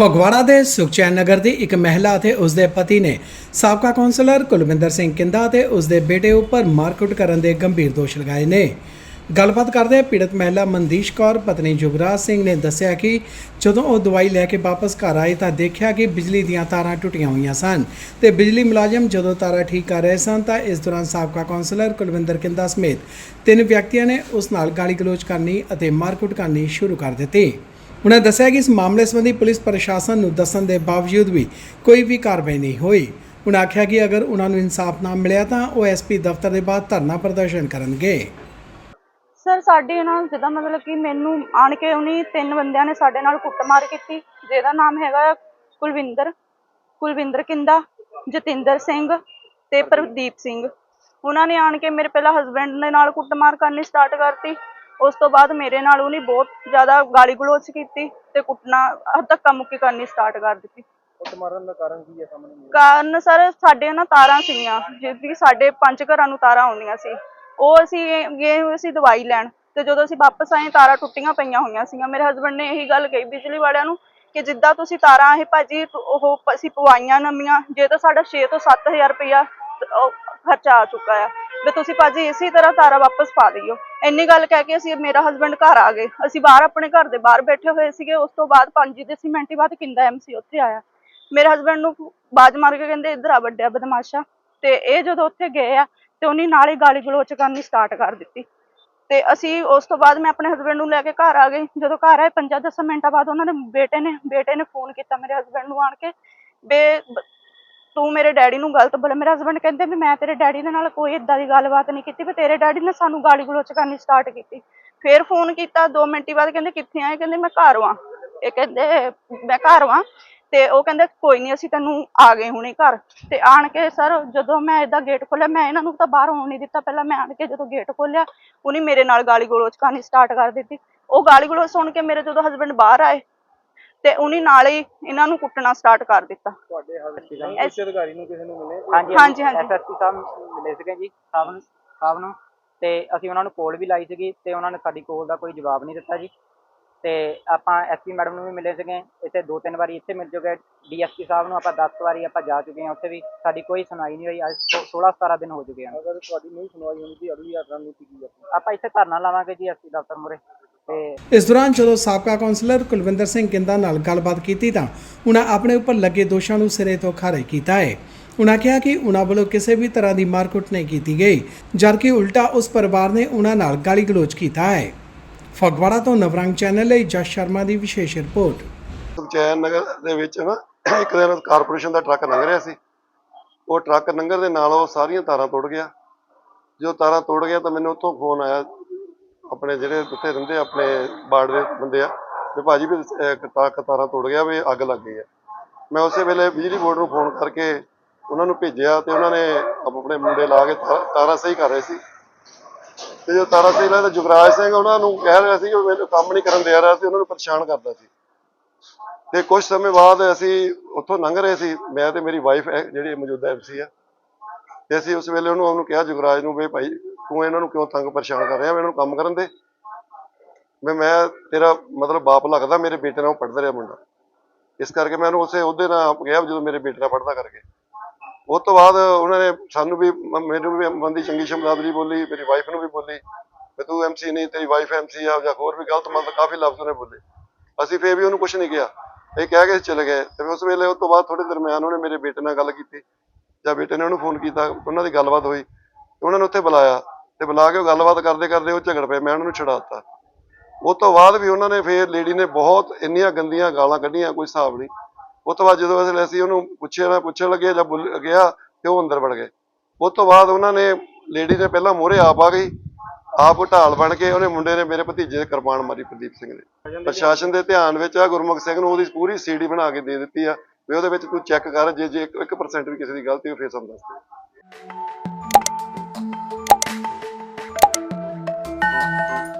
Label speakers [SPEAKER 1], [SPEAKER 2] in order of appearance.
[SPEAKER 1] ਫਗਵਾੜਾ ਦੇ ਸੁਖਚੈਨ ਨਗਰ ਦੀ ਇੱਕ ਮਹਿਲਾ ਅਤੇ ਉਸ ਦੇ ਪਤੀ ਨੇ ਸਾਬਕਾ ਕੌਂਸਲਰ ਕੁਲਵਿੰਦਰ ਸਿੰਘ ਕਿੰਦਾ ਅਤੇ ਉਸ ਦੇ ਬੇਟੇ ਉੱਪਰ ਮਾਰਕੁੱਟ ਕਰਨ ਦੇ ਗੰਭੀਰ ਦੋਸ਼ ਲਗਾਏ ਨੇ। ਗੱਲਬਾਤ ਕਰਦੇ ਪੀੜਤ ਮਹਿਲਾ ਮਨਦੀਸ਼ ਕੌਰ, ਪਤਨੀ ਜੁਗਰਾਜ ਸਿੰਘ ਨੇ ਦੱਸਿਆ ਕਿ ਜਦੋਂ ਉਹ ਦਵਾਈ ਲੈ ਕੇ ਵਾਪਸ ਘਰ ਆਏ ਤਾਂ ਦੇਖਿਆ ਕਿ ਬਿਜਲੀ ਦੀਆਂ ਤਾਰਾਂ ਟੁੱਟੀਆਂ ਹੋਈਆਂ ਸਨ ਤੇ ਬਿਜਲੀ ਮੁਲਾਜ਼ਮ ਜਦੋਂ ਤਾਰਾਂ ਠੀਕ ਕਰ ਰਹੇ ਸਨ ਤਾਂ ਇਸ ਦੌਰਾਨ ਸਾਬਕਾ ਕੌਂਸਲਰ ਕੁਲਵਿੰਦਰ ਕਿੰਦਾ ਸਮੇਤ ਤਿੰਨ ਵਿਅਕਤੀਆਂ ਨੇ ਉਸ ਨਾਲ ਗਾਲੀ ਗਲੋਚ ਕਰਨੀ ਅਤੇ ਮਾਰਕੁੱਟ ਕਰਨੀ ਸ਼ੁਰੂ ਕਰ ਦਿੱਤੀ। ਉਨ੍ਹਾਂ ਦੱਸਿਆ ਕਿ ਇਸ ਮਾਮਲੇ ਸੰਬੰਧੀ ਪੁਲਿਸ ਪ੍ਰਸ਼ਾਸਨ ਨੂੰ ਦੱਸਣ ਦੇ ਬਾਵਜੂਦ ਵੀ ਕੋਈ ਵੀ ਕਾਰਵਾਈ ਨਹੀਂ ਹੋਈ। ਉਨ੍ਹਾਂ ਆਖਿਆ ਕਿ ਅਗਰ ਉਨ੍ਹਾਂ ਨੂੰ ਇਨਸਾਫ ਨਾ ਮਿਲਿਆ ਤਾਂ ਉਹ ਐਸਪੀ ਦਫ਼ਤਰ ਦੇ ਬਾਹਰ ਧਰਨਾ ਪ੍ਰਦਰਸ਼ਨ ਕਰਨਗੇ।
[SPEAKER 2] ਸਰ, ਸਾਡੇ ਨਾਲ ਜਿੱਦਾਂ ਮਤਲਬ ਕਿ ਮੈਨੂੰ ਆਣ ਕੇ ਉਹਨੀ ਤਿੰਨ ਬੰਦਿਆਂ ਨੇ ਸਾਡੇ ਨਾਲ ਕੁੱਟਮਾਰ ਕੀਤੀ, ਜਿਹਦਾ ਨਾਮ ਹੈਗਾ ਕੁਲਵਿੰਦਰ ਕੁਲਵਿੰਦਰ ਕਿੰਦਾ, ਜਤਿੰਦਰ ਸਿੰਘ ਤੇ ਪ੍ਰਦੀਪ ਸਿੰਘ। ਉਹਨਾਂ ਨੇ ਆਣ ਕੇ ਮੇਰੇ ਪਹਿਲਾਂ ਹਸਬੰਡ ਦੇ ਨਾਲ ਕੁੱਟਮਾਰ ਕਰਨੀ ਸਟਾਰਟ ਕਰਤੀ। ਉਸ ਤੋਂ ਬਾਅਦ ਮੇਰੇ ਨਾਲ ਉਹਨੇ ਬਹੁਤ ਜ਼ਿਆਦਾ ਗਾਲੀ ਗਲੋਚ ਕੀਤੀ ਤੇ ਕੁੱਟਣਾ ਹੱਦ ਧੱਕਾ ਮੁੱਕੀ ਕਰਨੀ ਸਟਾਰਟ ਕਰ ਦਿੱਤੀ।
[SPEAKER 3] ਕੁੱਟ ਮਾਰਨ ਦਾ ਕਾਰਨ ਕੀ ਹੈ ਸਾਹਮਣੇ? ਨਹੀਂ
[SPEAKER 2] ਕਾਰਨ ਸਰ ਸਾਡੇ ਨਾ ਤਾਰਾਂ ਸੀਗੀਆਂ ਕਿ ਸਾਡੇ ਪੰਜ ਘਰਾਂ ਨੂੰ ਤਾਰਾਂ ਆਉਂਦੀਆਂ ਸੀ। ਉਹ ਅਸੀਂ ਗਏ ਹੋਏ ਸੀ ਦਵਾਈ ਲੈਣ ਤੇ ਜਦੋਂ ਅਸੀਂ ਵਾਪਸ ਆਏ ਤਾਰਾਂ ਟੁੱਟੀਆਂ ਪਈਆਂ ਹੋਈਆਂ ਸੀਗੀਆਂ। ਮੇਰੇ ਹਸਬੰਡ ਨੇ ਇਹੀ ਗੱਲ ਕਹੀ ਬਿਜਲੀ ਵਾਲਿਆਂ ਨੂੰ ਕਿ ਜਿੱਦਾਂ ਤੁਸੀਂ ਤਾਰਾਂ ਇਹ ਭਾਜੀ ਉਹ ਅਸੀਂ ਪਵਾਈਆਂ ਨਵੀਆਂ ਜੇ ਤਾਂ ਸਾਡਾ 6 ਤੋਂ 7000 ਰੁਪਇਆ ਖਰਚਾ ਆ ਚੁੱਕਾ ਆ। ਵੀ ਤੁਸੀਂ ਭਾਜੀ ਇਸੇ ਤਰ੍ਹਾਂ ਤਾਰਾਂ ਵਾਪਸ ਪਾ ਦਿਓ। ਇੰਨੀ ਗੱਲ ਕਹਿ ਕੇ ਅਸੀਂ ਮੇਰਾ ਹਸਬੰਡ ਘਰ ਆ ਗਏ। ਅਸੀਂ ਬਾਹਰ ਆਪਣੇ ਘਰ ਦੇ ਬਾਹਰ ਬੈਠੇ ਹੋਏ ਸੀਗੇ, ਉਸ ਤੋਂ ਬਾਅਦ 5 ਦੇ ਮਿੰਟ ਬਾਅਦ ਕਿੰਦਾ ਐਮਸੀ ਉੱਥੇ ਆਇਆ। ਮੇਰੇ ਹਸਬੰਡ ਨੂੰ ਬਾਜ ਮਾਰ ਕੇ ਕਹਿੰਦੇ, ਇੱਧਰ ਆ ਵੱਡਿਆ ਬਦਮਾਸ਼ਾ। ਤੇ ਇਹ ਜਦੋਂ ਉੱਥੇ ਗਏ ਆ, ਤੇ ਉਹਨੇ ਨਾਲ ਹੀ ਗਾਲੀ ਗਲੋਚ ਕਰਨੀ ਸਟਾਰਟ ਕਰ ਦਿੱਤੀ। ਤੇ ਅਸੀਂ ਉਸ ਤੋਂ ਬਾਅਦ ਮੈਂ ਆਪਣੇ ਹਸਬੰਡ ਨੂੰ ਲੈ ਕੇ ਘਰ ਆ ਗਈ। ਜਦੋਂ ਘਰ ਆਏ 5-10 ਮਿੰਟਾਂ ਬਾਅਦ ਉਹਨਾਂ ਦੇ ਬੇਟੇ ਨੇ ਬੇਟੇ ਨੇ ਫੋਨ ਕੀਤਾ ਮੇਰੇ ਹਸਬੰਡ ਨੂੰ ਆਣ ਕੇ, ਬੇ ਤੂੰ ਮੇਰੇ ਡੈਡੀ ਨੂੰ ਗਲਤ ਬੋਲੇ, ਮੇਰੇ ਹਸਬੰਡ ਕਹਿੰਦੇ ਵੀ ਮੈਂ ਤੇਰੇ ਡੈਡੀ ਦੇ ਨਾਲ ਕੋਈ ਇਦਾਂ ਦੀ ਗੱਲਬਾਤ ਨਹੀਂ ਕੀਤੀ ਵੀ ਤੇਰੇ ਡੈਡੀ ਨੇ ਸਾਨੂੰ ਗਾਲੀ ਗਲੋਚ ਕਰਨੀ ਸਟਾਰਟ ਕੀਤੀ। ਫੇਰ ਫੋਨ ਕੀਤਾ 2 ਮਿੰਟ ਬਾਅਦ ਕਹਿੰਦੇ ਕਿੱਥੇ ਆਏ? ਕਹਿੰਦੇ ਮੈਂ ਘਰ ਵਾਂ। ਇਹ ਕਹਿੰਦੇ, ਮੈਂ ਘਰ ਵਾਂ ਤੇ ਉਹ ਕਹਿੰਦੇ ਕੋਈ ਨਹੀਂ ਅਸੀਂ ਤੈਨੂੰ ਆ ਗਏ ਹੁਣੇ ਘਰ। ਤੇ ਆਣ ਕੇ ਸਰ ਜਦੋਂ ਮੈਂ ਇਹਦਾ ਗੇਟ ਖੋਲਿਆ ਮੈਂ ਇਹਨਾਂ ਨੂੰ ਤਾਂ ਬਾਹਰ ਆਉਣ ਨਹੀਂ ਦਿੱਤਾ। ਪਹਿਲਾਂ ਮੈਂ ਆਣ ਕੇ ਜਦੋਂ ਗੇਟ ਖੋਲਿਆ ਉਹਨੇ ਮੇਰੇ ਨਾਲ ਗਾਲੀ ਗਲੋਚ ਕਰਨੀ ਸਟਾਰਟ ਕਰ ਦਿੱਤੀ। ਉਹ ਗਾਲੀ ਗਲੋਚ ਸੁਣ ਕੇ ਮੇਰੇ ਜਦੋਂ ਹਸਬੰਡ ਬਾਹਰ ਆਏ ਤੇ ਉਹਨੇ ਨਾਲ ਹੀ ਇਹਨਾਂ ਨੂੰ ਕੁੱਟਣਾ ਸਟਾਰਟ ਕਰ ਦਿੱਤਾ।
[SPEAKER 3] ਤੁਹਾਡੇ ਹਸਬੰਦ ਉੱਚ ਅਧਿਕਾਰੀ ਨੂੰ ਕਿਸੇ ਨੂੰ ਮਿਲੇ
[SPEAKER 4] ਹਾਂਜੀ
[SPEAKER 2] ਹਾਂਜੀ, ਹਾਂਜੀ।
[SPEAKER 4] ਐਸਐਸਪੀ ਸਾਹਿਬ ਮਿਲੇ ਸੀਗੇ ਜੀ ਸਾਹਿਬ ਨੂੰ ਸਾਹਿਬ ਨੂੰ। ਤੇ ਅਸੀਂ ਉਹਨਾਂ ਨੂੰ ਕੋਲ ਵੀ ਲਾਈ ਸੀਗੀ ਤੇ ਉਹਨਾਂ ਨੇ ਸਾਡੀ ਕੋਲ ਦਾ ਕੋਈ ਜਵਾਬ ਨਹੀਂ ਦਿੱਤਾ ਜੀ। ਤੇ ਆਪਾਂ ਐਸਪੀ ਮੈਡਮ ਨੂੰ ਵੀ ਮਿਲੇ ਸੀਗੇ। ਇੱਥੇ ਦੋ ਤਿੰਨ ਵਾਰੀ ਇੱਥੇ ਮਿਲ ਚੁੱਕੇ ਡੀਐਸਪੀ ਸਾਹਿਬ ਨੂੰ ਆਪਾਂ 10 ਵਾਰੀ ਆਪਾਂ ਜਾ ਚੁੱਕੇ ਹਾਂ ਉੱਥੇ ਵੀ। ਸਾਡੀ ਕੋਈ ਸੁਣਾਈ ਨਹੀਂ ਹੋਈ। ਅੱਜ 16 17 ਦਿਨ ਹੋ ਚੁੱਕੇ ਹਨ।
[SPEAKER 3] ਅਗਰ ਤੁਹਾਡੀ ਨਹੀਂ ਸੁਣਵਾਈ ਹੁੰਦੀ ਤਾਂ ਅਗਲੀ ਰਣਨੀਤੀ ਕੀ ਹੈ
[SPEAKER 4] ਆਪਾਂ ਇੱਥੇ ਧਰਨਾ ਲਾਵਾਂਗੇ ਜੀ ਐਸਪੀ ਦਫ਼ਤਰ ਮੁਰੇ ਤੇ
[SPEAKER 1] ਇਸ ਦੌਰਾਨ ਜਦੋਂ ਸਾਬਕਾ ਕੌਂਸਲਰ ਕੁਲਵਿੰਦਰ ਸਿੰਘ ਕਿੰਦਾ ਨਾਲ ਗੱਲਬਾਤ ਕੀਤੀ ਤਾਂ ਉਨ੍ਹਾਂ ਆਪਣੇ ਉੱਪਰ ਲੱਗੇ ਦੋਸ਼ਾਂ ਨੂੰ ਸਿਰੇ ਤੋਂ ਖਾਰਜ ਕੀਤਾ ਹੈ। ਉਨ੍ਹਾਂ ਕਿਹਾ ਕਿ ਉਨ੍ਹਾਂ ਵੱਲੋਂ ਕਿਸੇ ਵੀ ਤਰ੍ਹਾਂ ਦੀ ਮਾਰਕੁੱਟ ਨਹੀਂ ਕੀਤੀ ਗਈ ਜਦਕਿ ਉਲਟਾ ਉਸ ਪਰਿਵਾਰ ਨੇ ਉਨ੍ਹਾਂ ਨਾਲ ਗਾਲੀ ਗਲੋਚ ਕੀਤਾ ਹੈ। ਫਗਵਾੜਾ ਤੋਂ ਨਵਰੰਗ ਚੈਨਲ ਲਈ ਜਸ ਸ਼ਰਮਾ ਦੀ ਵਿਸ਼ੇਸ਼ ਰਿਪੋਰਟ।
[SPEAKER 5] ਸੁਖਚੈਨ ਨਗਰ ਦੇ ਵਿੱਚ ਨਾ ਇੱਕ ਦਿਨ ਕਾਰਪੋਰੇਸ਼ਨ ਦਾ ਟਰੱਕ ਲੰਘ ਰਿਹਾ ਸੀ। ਉਹ ਟਰੱਕ ਲੰਘਣ ਦੇ ਨਾਲ ਉਹ ਸਾਰੀਆਂ ਤਾਰਾਂ ਤੋੜ ਗਿਆ। ਜੋ ਤਾਰਾਂ ਤੋੜ ਗਿਆ ਤਾਂ ਮੈਨੂੰ ਉੱਥੋਂ ਫੋਨ ਆਇਆ ਆਪਣੇ ਜਿਹੜੇ ਉੱਥੇ ਰਹਿੰਦੇ ਆ, ਆਪਣੇ ਬਾੜ ਦੇ ਬੰਦੇ ਆ ਵੀ ਭਾਜੀ ਵੀ ਅਹ, ਇੱਕ ਤੋੜ ਗਿਆ ਵੀ ਅੱਗ ਲੱਗ ਗਈ ਹੈ ਮੈਂ ਉਸੇ ਵੇਲੇ ਬਿਜਲੀ ਬੋਰਡ ਨੂੰ ਫੋਨ ਕਰਕੇ ਉਹਨਾਂ ਨੂੰ ਭੇਜਿਆ ਤੇ ਉਹਨਾਂ ਨੇ ਆਪਣੇ ਮੁੰਡੇ ਲਾ ਕੇ ਤਾ- ਸਹੀ ਕਰ ਰਹੇ ਸੀ। ਤੇ ਜੋ ਤਾਰਾਂ ਸਹੀ ਲਾ ਤਾਂ ਜੁਗਰਾਜ ਸਿੰਘ ਉਹਨਾਂ ਨੂੰ ਕਹਿ ਰਿਹਾ ਸੀ ਕਿ ਮੈਨੂੰ ਕੰਮ ਨਹੀਂ ਕਰਨ ਦੇ ਰਿਹਾ ਸੀ ਉਹਨਾਂ ਨੂੰ ਪਰੇਸ਼ਾਨ ਕਰਦਾ ਸੀ। ਤੇ ਕੁਝ ਸਮੇਂ ਬਾਅਦ ਅਸੀਂ ਉੱਥੋਂ ਲੰਘ ਰਹੇ ਸੀ ਮੈਂ ਤੇ ਮੇਰੀ ਵਾਈਫ ਜਿਹੜੀ ਮੌਜੂਦਾ ਐਮਸੀ ਆ ਤੇ ਅਸੀਂ ਉਸ ਵੇਲੇ ਉਹਨੂੰ ਉਹਨੂੰ ਕਿਹਾ ਜੁਗਰਾਜ ਨੂੰ ਵੀ ਭਾਈ ਤੂੰ ਇਹਨਾਂ ਨੂੰ ਕਿਉਂ ਤੰਗ ਪਰੇਸ਼ਾਨ ਕਰ ਰਿਹਾ? ਮੈਂ ਇਹਨਾਂ ਨੂੰ ਕੰਮ ਕਰਨ ਦੇ। ਵੀ ਮੈਂ ਤੇਰਾ ਮਤਲਬ ਬਾਪ ਲੱਗਦਾ, ਮੇਰੇ ਬੇਟੇ ਨਾਲ ਪੜਦਾ ਰਿਹਾ ਮੁੰਡਾ। ਇਸ ਕਰਕੇ ਮੈਂ ਉਹਨੂੰ ਉਸੇ ਉਹਦੇ ਨਾਲ ਗਿਆ ਜਦੋਂ ਮੇਰੇ ਬੇਟੇ ਨਾਲ ਪੜਦਾ ਕਰਕੇ। ਉਸ ਤੋਂ ਬਾਅਦ ਉਹਨਾਂ ਨੇ ਸਾਨੂੰ ਵੀ ਮੈਨੂੰ ਵੀ ਬੰਦੀ ਚੰਗੀ ਸ਼ਬਦਾਵਲੀ ਬੋਲੀ, ਮੇਰੀ ਵਾਈਫ ਨੂੰ ਵੀ ਬੋਲੀ। ਵੀ ਤੂੰ ਐਮਸੀ ਨਹੀਂ, ਤੇਰੀ ਵਾਈਫ ਐਮਸੀ ਆ ਜਾਂ ਹੋਰ ਵੀ ਗਲਤ ਮਤਲਬ ਕਾਫੀ ਲਫ਼ਜ਼ ਉਹਨੇ ਬੋਲੇ। ਅਸੀਂ ਫੇਰ ਵੀ ਉਹਨੂੰ ਕੁਝ ਨਹੀਂ ਕਿਹਾ। ਇਹ ਕਹਿ ਕੇ ਚਲੇ ਗਏ ਤੇ ਉਸ ਵੇਲੇ ਉਸ ਤੋਂ ਬਾਅਦ ਥੋੜੇ ਦਰਮਿਆਨ ਉਹਨੇ ਮੇਰੇ ਬੇਟੇ ਨਾਲ ਗੱਲ ਕੀਤੀ। ਜਾਂ ਬੇਟੇ ਨੇ ਉਹਨੂੰ ਫੋਨ ਕੀਤਾ, ਉਹਨਾਂ ਦੀ ਗੱਲਬਾਤ ਹੋਈ। ਉਹਨਾਂ ਨੇ ਉੱਥੇ ਬੁਲਾਇਆ। ਤੇ ਬੁਲਾ ਕੇ ਉਹ ਗੱਲਬਾਤ ਕਰਦੇ ਕਰਦੇ ਉਹ ਝਗੜ ਪਏ, ਮੈਂ ਉਹਨਾਂ ਨੂੰ ਛਡਾਤਾ ਉਹ ਤੋਂ ਬਾਅਦ ਵੀ ਉਹਨਾਂ ਨੇ ਫੇਰ ਲੇਡੀ ਨੇ ਬਹੁਤ ਇੰਨੀਆਂ ਗੰਦੀਆਂ ਗਾਲਾਂ ਕੱਢੀਆਂ, ਕੋਈ ਹਿਸਾਬ ਨਹੀਂ। ਉਹ ਤੋਂ ਬਾਅਦ ਜਦੋਂ ਅਸੀਂ ਅਸੀਂ ਉਹਨੂੰ ਪੁੱਛਿਆ ਨਾ, ਪੁੱਛਣ ਲੱਗੇ ਜਾਂ ਬੋਲ- ਗਿਆ ਤੇ ਉਹ ਅੰਦਰ ਵੜ ਗਏ। ਉਸ ਤੋਂ ਬਾਅਦ ਉਹਨਾਂ ਨੇ ਲੇਡੀ ਨੇ ਪਹਿਲਾਂ ਮੋਹਰੇ ਆਪ ਆ ਗਈ, ਆਪ ਢਾਲ ਬਣ ਕੇ ਉਹਨੇ ਮੁੰਡੇ ਨੇ ਮੇਰੇ ਭਤੀਜੇ ਦੇ ਕਿਰਪਾਨ ਮਾਰੀ ਪ੍ਰਦੀਪ ਸਿੰਘ ਨੇ। ਪ੍ਰਸ਼ਾਸਨ ਦੇ ਧਿਆਨ ਵਿੱਚ ਆ, ਗੁਰਮੁਖ ਸਿੰਘ ਨੂੰ ਉਹਦੀ ਪੂਰੀ ਸੀਡੀ ਬਣਾ ਕੇ ਦੇ ਦਿੱਤੀ ਆ, ਵੀ ਉਹਦੇ ਵਿੱਚ ਤੂੰ ਚੈੱਕ ਕਰ, ਜੇ ਜੇ 1% ਵੀ ਕਿਸੇ ਦੀ ਗਲਤੀ ਹੋ ਫੇਰ ਸਾਨੂੰ ਦੱਸ ਦੇ। Thank you.